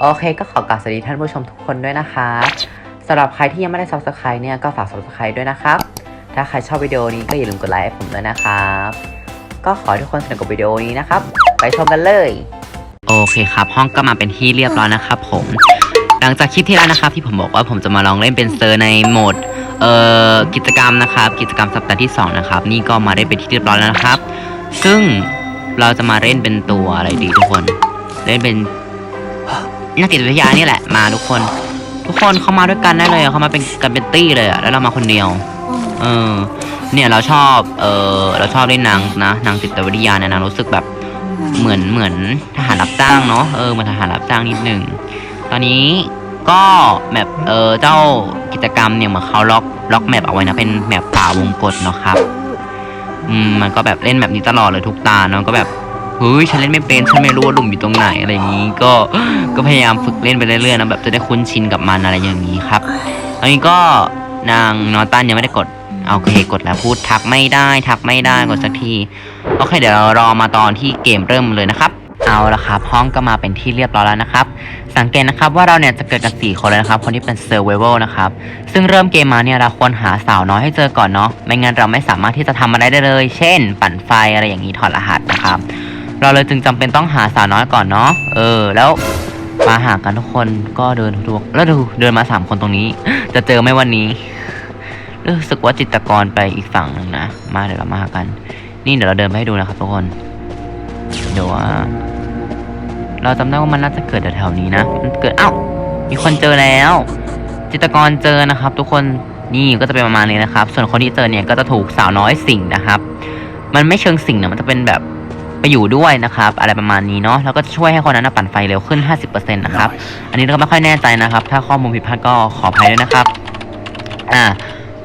โอเค ก็ขอกราบสวัสดีท่านผู้ชมทุกคนด้วยนะคะสำหรับใครที่ยังไม่ได้ subscribe เนี่ยก็ฝาก subscribe ด้วยนะครับ ถ้าใครชอบวิดีโอนี้ก็อย่าลืมกดไลค์ให้ผมด้วยนะครับ ก็ขอให้ทุกคนสนุกกับวิดีโอนี้นะครับ ไปชมกันเลย โอเคครับ ห้องก็มาเป็นที่เรียบร้อยนะครับผม หลังจากคลิปที่แล้วนะครับที่ผมบอกว่าผมจะมาลองเล่นเป็นเซอร์ในโหมดเอ่อกิจกรรมนะครับ กิจกรรมสัปดาห์ที่สองนะครับ นี่ก็มาได้เป็นที่เรียบร้อยแล้วนะครับ ซึ่งเราจะมาเล่นเป็นตัวอะไรดีทุกคน เล่นเป็น นักจิตวิทยานี่แหละมาทุกคน ทุกคนเข้ามาด้วยกันได้เลยเข้ามาเป็นกันเป็นตี้เลยอะแล้วเรามาคนเดียว เออ เนี่ยเราชอบ เออเราชอบเล่นนางนะนางจิตวิทยาเนี่ยนางรู้สึกแบบเหมือนเหมือนทหารรับจ้างเนาะเออเหมือนทหารรับจ้างนิดหนึ่งตอนนี้ก็แมปเออเจ้ากิจกรรมเนี่ยเหมือนเขาล็อกล็อกแมปเอาไว้นะเป็นแมปป่าวงกตเนาะครับ อืมมันก็แบบเล่นแบบนี้ตลอดเลยทุกตาเนาะก็แบบ เฮ้ยฉันเล่นไม่เป็นฉันไม่รู้ว่าหลุมอยู่ตรงไหนอะไรอย่างนี้ ก็ก็พยายามฝึกเล่นไปเรื่อยๆนะแบบจะได้คุ้นชินกับมันอะไรอย่างนี้ครับอันนี้ก็นางนอตันยังไม่ได้กดโอเคกดแล้วพูดทักไม่ได้ ทักไม่ได้กดสักทีโอเคเดี๋ยวเรารอมาตอนที่เกมเริ่มเลยนะครับ เอาละครับห้องก็มาเป็นที่เรียบร้อยแล้วนะครับ สังเกตนะครับว่าเราเนี่ยจะเกิดกันสี่คนเลยนะครับ คนที่เป็นเซอร์ไวเวลนะครับซึ่งเริ่มเกมมาเนี่ยเราควรหาสาวน้อยให้เจอก่อนเนาะไม่งั้นเราไม่สามารถที่จะทำอะไรได้เลย เช่น ปั่นไฟอะไรอย่างนี้ถอดรหัสนะครับ เราเลยจึงจำเป็นต้องหาสาวน้อยก่อนเนาะเออ แล้วมาหากันทุกคนก็เดินทุกแล้วดูเดินมาสามคนตรงนี้ จะเจอไหมวันนี้รู้สึกว่าจิตกรไปอีกฝั่งหนึ่งนะมาเดี๋ยวเรามาหากัน นี่เดี๋ยวเราเดินไปให้ดูนะครับทุกคนเดี๋ยวว่าเราจำได้ว่ามันน่าจะเกิดแถวๆนี้นะ มันเกิดเอ้ามีคนเจอแล้ว จิตกรเจอนะครับ ทุกคนนี่ก็จะเป็นประมาณนี้นะครับ ส่วนคนที่เจอเนี่ยก็จะถูกสาวน้อยสิงนะครับ มันไม่เชิงสิงนะมันจะเป็นแบบ ไปอยู่ด้วยนะครับ อะไรประมาณนี้เนาะแล้วก็จะช่วยให้คนนั้นนะปั่นไฟเร็วขึ้น 50%นะครับ อันนี้เราก็ไม่ค่อยแน่ใจนะครับ ถ้าข้อมูลผิดพลาดก็ขออภัยด้วยนะครับ อ่า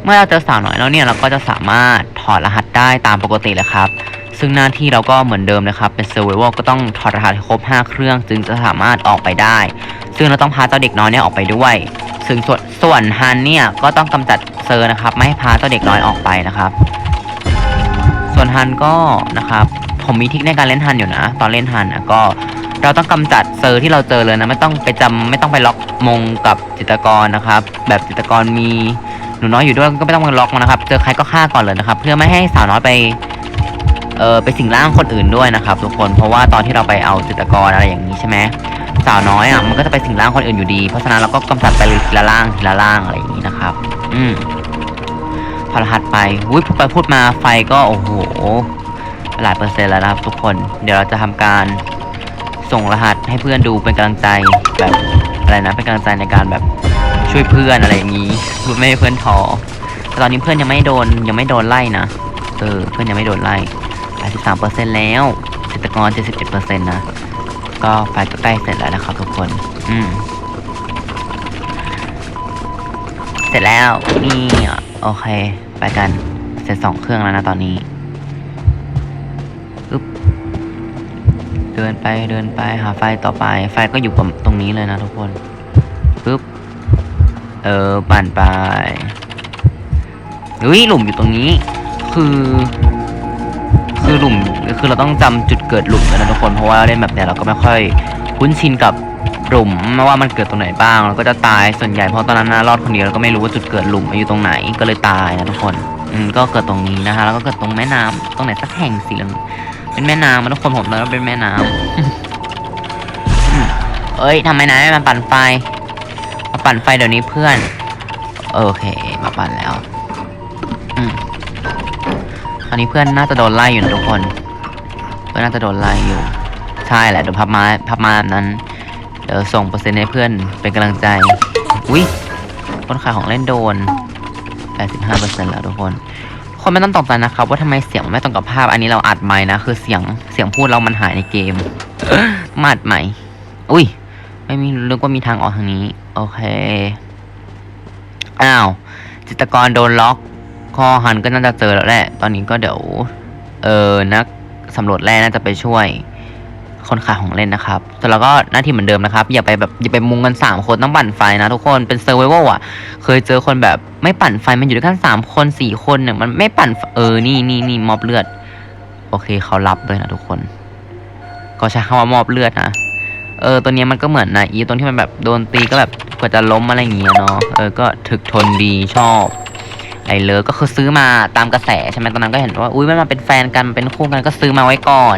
เมื่อเราเจอสาวน้อยแล้วเนี่ยเราก็จะสามารถถอดรหัสได้ตามปกติเลยครับ ซึ่งหน้าที่เราก็เหมือนเดิมนะครับ เป็นเซอร์ไวเวลก็ต้องถอดรหัสให้ครบ 5 เครื่อง จึงจะสามารถออกไปได้ ซึ่งเราต้องพาเจ้าเด็กน้อยเนี่ยออกไปด้วยซึ่งส่วนส่วนฮันเนี่ยก็ต้องกำจัดเซอร์นะครับ ไม่ให้พาเจ้าเด็กน้อยออกไปนะครับ ส่วนฮันก็นะครับ ผมมีทิคในการเล่นฮันอยู่นะ ตอนเล่นฮันนะก็เราต้องกำจัดเซอร์ที่เราเจอเลยนะ ไม่ต้องไปจำไม่ต้องไปล็อกมงกับจิตกรนะครับ แบบจิตกรมีหนูน้อยอยู่ด้วยก็ไม่ต้องมาล็อกมันนะครับ เจอใครก็ฆ่าก่อนเลยนะครับ เพื่อไม่ให้สาวน้อยไปเออไปสิงร่างคนอื่นด้วยนะครับ ทุกคนเพราะว่าตอนที่เราไปเอาจิตกรอะไรอย่างนี้ใช่ไหมสาวน้อยอะมันก็จะไปสิงร่างคนอื่นอยู่ดี เพราะฉะนั้นเราก็กำจัดไปเลยทีละร่างทีละร่างอะไรอย่างนี้นะครับ อืมพอรหัสไปอุ้ยพูดไปพูดมาไฟก็โอ้โห หลายเปอร์เซ็นต์แล้วนะครับทุกคน เดี๋ยวเราจะทำการส่งรหัสให้เพื่อนดูเป็นกำลังใจแบบอะไรนะเป็นกำลังใจในการแบบช่วยเพื่อนอะไรอย่างนี้ไม่ให้เพื่อนท้อตอนนี้เพื่อนยังไม่โดนยังไม่โดนไล่นะเออเพื่อนยังไม่โดนไล่83%แล้วจิตรกร71%นต์นะก็ไฟก็ใกล้เสร็จแล้วนะครับทุกคน อืมเสร็จแล้วนี่โอเค ไปกัน เสร็จสองเครื่องแล้วนะตอนนี้ เดินไปเดินไปหาไฟต่อไป ไฟก็อยู่ตรงนี้เลยนะทุกคนปึ๊บเออปั่นไปเฮ้ยหลุมอยู่ตรงนี้ คือ คือหลุมคือเราต้องจำจุดเกิดหลุมนะทุกคนเพราะว่าเล่นแบบเนี้ยเราก็ไม่ค่อยคุ้นชินกับหลุมไม่ว่ามันเกิดตรงไหนบ้างเราก็จะตายส่วนใหญ่เพราะตอนนั้นนะรอดคนเดียวเราก็ไม่รู้ว่าจุดเกิดหลุมอยู่ตรงไหนก็เลยตายนะทุกคนอืมก็เกิดตรงนี้นะคะแล้วก็เกิดตรงแม่น้ำตรงไหนสักแห่งสีเหลือง เป็นแม่น้ำมันะทุกคนผมเลยว่าเป็นแม่น้ำเอ้ยทำไมนายไม่มาปั่นไฟมาปั่นไฟเดี๋ยวนี้เพื่อน โอเคมาปั่นแล้วอืมตอนนี้เพื่อนน่าจะโดนไล่อยู่นะทุกคน เพื่อนน่าจะโดนไล่อยู่ ใช่แหละเดี๋ยวพับมาพับมาแบบนั้น เดี๋ยวส่งเปอร์เซ็นต์ให้เพื่อนเป็นกำลังใจ อุ้ยคนขายของเล่นโดน85%แล้วทุกคน คนไม่ต้องตกใจนะครับว่าทำไมเสียงมันไม่ตรงกับภาพ อันนี้เราอัดไม้นะคือเสียงเสียงพูดเรามันหายในเกมมาอัดใหม่ อุ้ย ไม่มีนึกว่ามีทางออกทางนี้ โอเค อ้าว จิตกรโดนล็อก คอหันก็น่าจะเจอแล้วแหละ ตอนนี้ก็เดี๋ยว เออนักสำรวจแร่น่าจะไปช่วย คนขายของเล่นนะครับ แต่เราก็หน้าที่เหมือนเดิมนะครับ อย่าไปแบบอย่าไปมุงกันสามคนต้องปั่นไฟนะทุกคน เป็นเซอร์ไวเวลอะ เคยเจอคนแบบไม่ปั่นไฟ มันอยู่ด้วยกันสามคนสี่คนเนี่ยมันไม่ปั่นเออ นี่นี่นี่มอบเลือด โอเคเขารับเลยนะทุกคน ก็ใช้คำว่ามอบเลือดนะ เออตัวเนี้ยมันก็เหมือนนะอีตรงที่มันแบบโดนตีก็แบบกว่าจะล้มอะไรอย่างเงี้ยเนาะ เออก็ถึกทนดีชอบ ไอ้เลิฟก็คือซื้อมาตามกระแสใช่ไหมตอนนั้นก็เห็นว่าอุ้ยมันมาเป็นแฟนกันเป็นคู่กันก็ซื้อมาไว้ก่อน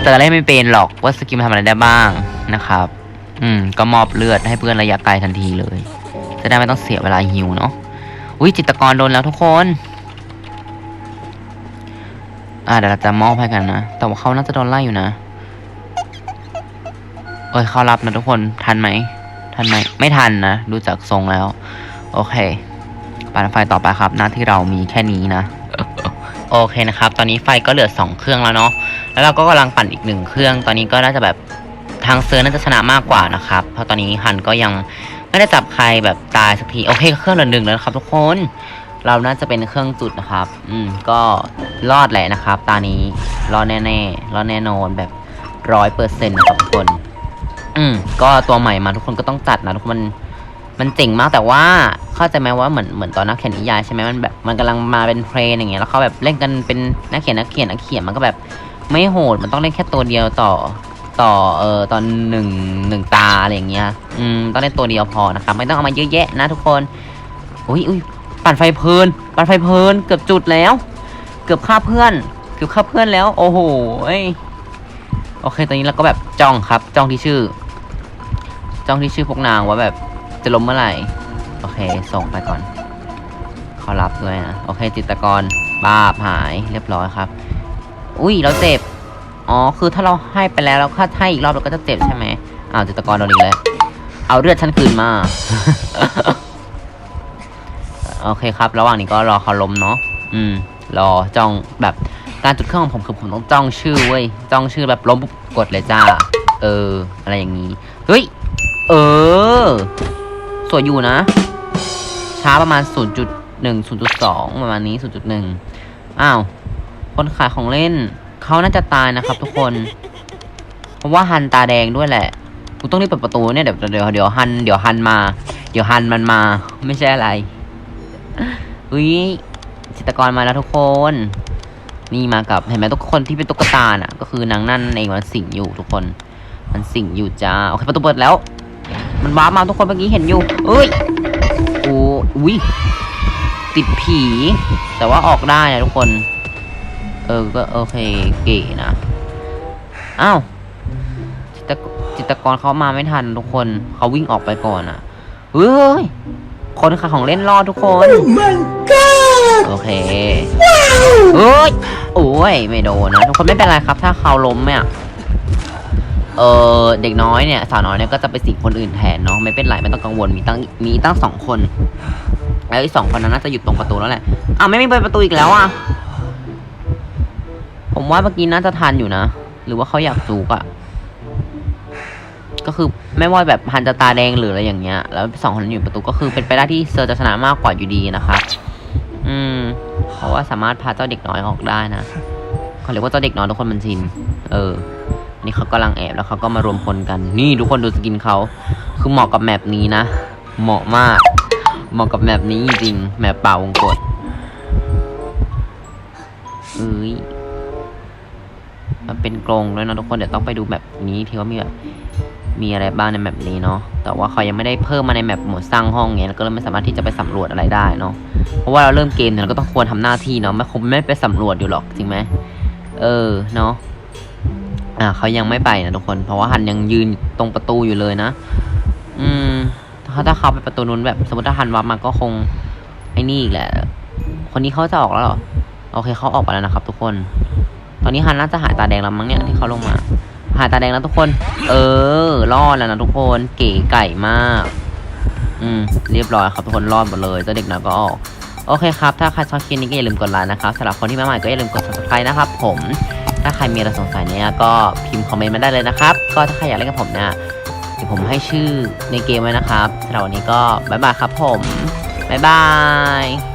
แต่เล่นไม่เป็นหรอกว่าสกิมทำอะไรได้บ้างนะครับ อืม ก็มอบเลือดให้เพื่อนระยะไกลทันทีเลยจะได้ไม่ต้องเสียเวลาฮิวเนาะอุ้ยจิตกรโดนแล้วทุกคน อ่าเดี๋ยวเราจะมอบให้กันนะแต่ว่าเขาน่าจะโดนไล่อยู่นะเอ้ยเขารับนะทุกคนทันไหมทันไหมไม่ทันนะดูจากทรงแล้ว โอเค ปั่นไฟต่อไปครับ หน้าที่เรามีแค่นี้นะ โอเคนะครับ ตอนนี้ไฟก็เหลือสองเครื่องแล้วเนาะ แล้วเราก็กำลังปั่นอีกหนึ่งเครื่อง ตอนนี้ก็น่าจะแบบทางเซอร์น่าจะชนะมากกว่านะครับ เพราะตอนนี้ฮันก็ยังไม่ได้จับใครแบบตายสักที โอเค เครื่องเหลือหนึ่งแล้วครับ ทุกคน เราน่าจะเป็นเครื่องจุดนะครับ อืม ก็รอดแหละนะครับ ตานี้ รอดแน่ๆ รอดแน่นอนแบบร้อยเปอร์เซ็นต์นะครับทุกคน อืม ก็ตัวใหม่มาทุกคนก็ต้องจัดนะทุกคนมัน มันเจ๋งมากแต่ว่าเข้าใจไหมว่าเหมือนเหมือนตอนนักเขียนนิยายใช่ไหมมันแบบมันกำลังมาเป็นเพลงอย่างเงี้ยแล้วเขาแบบเล่นกันเป็นนักเขียนนักเขียนนักเขียนมันก็แบบไม่โหดมันต้องเล่นแค่ตัวเดียวต่อต่อเอ่อตอนหนึ่งหนึ่งตาอะไรอย่างเงี้ยอืมต้องเล่นตัวเดียวพอนะครับไม่ต้องเอามาเยอะแยะนะทุกคนอุ้ยอุ้ยปั่นไฟเพลิน ปั่นไฟเพลิน เกือบจุดแล้ว เกือบฆ่าเพื่อน เกือบฆ่าเพื่อนแล้ว โอ้โหโอเคตอนนี้เราก็แบบจ้องครับ จ้องที่ชื่อ จ้องที่ชื่อพวกนางว่าแบบ จะล้มเมื่อไหร่ โอเค ส่งไปก่อน ขอรับด้วยนะ โอเค จิตกรบ้าบหายเรียบร้อยครับ อุ้ยเราเจ็บ อ๋อ คือถ้าเราให้ไปแล้วแล้วถ้าให้อีกรอบเราก็จะเจ็บใช่ไหมอ้าวจิตกรโดนอีกแล้ว เอาเลือดฉันคืนมา โอเคครับ ระหว่างนี้ก็รอเขาล้มเนาะ อืม รอจ้องแบบการจุดเครื่องของผมคือผมต้องจ้องชื่อเว้ย จ้องชื่อแบบล้มปุ๊บกดเลยจ้า เออ อะไรอย่างนี้ เฮ้ย เออ สวยอยู่นะ ช้าประมาณ 0.1 0.2 ประมาณนี้ 0.1 อ้าว คนขายของเล่น เขาน่าจะตายนะครับทุกคน เพราะว่าฮันตาแดงด้วยแหละ กูต้องรีบเปิดประตูเนี่ยเดี๋ยวเดี๋ยวเดี๋ยวฮันเดี๋ยวฮันมา เดี๋ยวฮันมันมา ไม่ใช่อะไร อุ้ยจิตกรมาแล้วทุกคน นี่มากับเห็นไหมทุกคนที่เป็นตุ๊กตาน่ะ ก็คือนางนั่นเองมันสิงอยู่ทุกคน มันสิงอยู่จ้า โอเคประตูเปิดแล้ว มันว้าร์ปมาทุกคนเมื่อกี้เห็นอยู่เอ้ยโอ้อุ้ยติดผี แต่ว่าออกได้นะทุกคน เออก็โอเคเก๋นะอ้าวจิตรกจิตรกรเขามาไม่ทันทุกคนเขาวิ่งออกไปก่อนอะเฮ้ยคนขายของเล่นรอดทุกคนโอเคเฮ้ยโอ้ยไม่โดนนะทุกคนไม่เป็นไรครับ ถ้าเขาล้มเนี่ย เออเด็กน้อยเนี่ยสาวน้อยเนี่ยก็จะไปสิงคนอื่นแทนเนาะไม่เป็นไรไม่ต้องกังวลมีตั้งมีตั้งสองคนแล้วอีสองคนนั้นน่าจะอยู่ตรงประตูแล้วแหละอ้าวไม่มีเปิดประตูอีกแล้วอะผมว่าเมื่อกี้น่าจะทันอยู่นะ หรือว่าเขาอยากจูกอะก็คือไม่ว่าแบบพันจะตาแดงหรืออะไรอย่างเงี้ย แล้วสองคนนั้นอยู่ประตูก็คือเป็นไปได้ที่เซอร์จะชนะมากกว่าอยู่ดีนะครับอืม เพราะว่าสามารถพาเจ้าเด็กน้อยออกได้นะเขาเรียกว่าเจ้าเด็กน้อยทุกคนมันชิน เออ นี่เขากำลังแอบแล้วเขาก็มารวมพลกัน นี่ทุกคนดูสกินเขา คือเหมาะกับแมปนี้นะ เหมาะมาก เหมาะกับแมปนี้จริงแมปป่าวงกดเอ้ยมันเป็นกรงด้วยนะทุกคนเดี๋ยวต้องไปดูแมปนี้ที่ว่ามีแบบมีอะไรบ้างในแมปนี้เนาะ แต่ว่าเขายังไม่ได้เพิ่มมาในแมปหมวดสร้างห้องไงแล้วก็เลยไม่สามารถที่จะไปสำรวจอะไรได้เนาะ เพราะว่าเราเริ่มเกมเนี่ยเราก็ต้องควรทำหน้าที่เนาะไม่คงไม่ไปสำรวจอยู่หรอกจริงไหมเออเนาะ อ่าเขายังไม่ไปนะทุกคน เพราะว่าฮันยังยืนตรงประตูอยู่เลยนะ อืม ถ้าถ้าเขาไปประตูนู้นแบบสมมติถ้าฮันวับมาก็คงไอ้นี่อีกแหละ คนนี้เขาจะออกแล้วหรอ โอเคเขาออกไปแล้วนะครับ ทุกคน ตอนนี้ฮันน่าจะหายตาแดงแล้วมั้งเนี่ยที่เขาลงมา หายตาแดงแล้วทุกคน เออ รอดแล้วนะทุกคน เก๋ไก่มาก อืม เรียบร้อยครับทุกคนรอดหมดเลยเจ้าเด็กน้อยก็ออกโอเคครับ ถ้าใครชอบคลิปนี้ก็อย่าลืมกดไลค์นะครับสำหรับคนที่มาใหม่ก็อย่าลืมกด subscribe นะครับผม ถ้าใครมีอะไรสงสัยเนี่ยก็พิมพ์คอมเมนต์มาได้เลยนะครับ ก็ถ้าใครอยากเล่นกับผมเนี่ยเดี๋ยวผมให้ชื่อในเกมไว้นะครับสำหรับวันนี้ก็บ๊ายบายครับผมบ๊ายบาย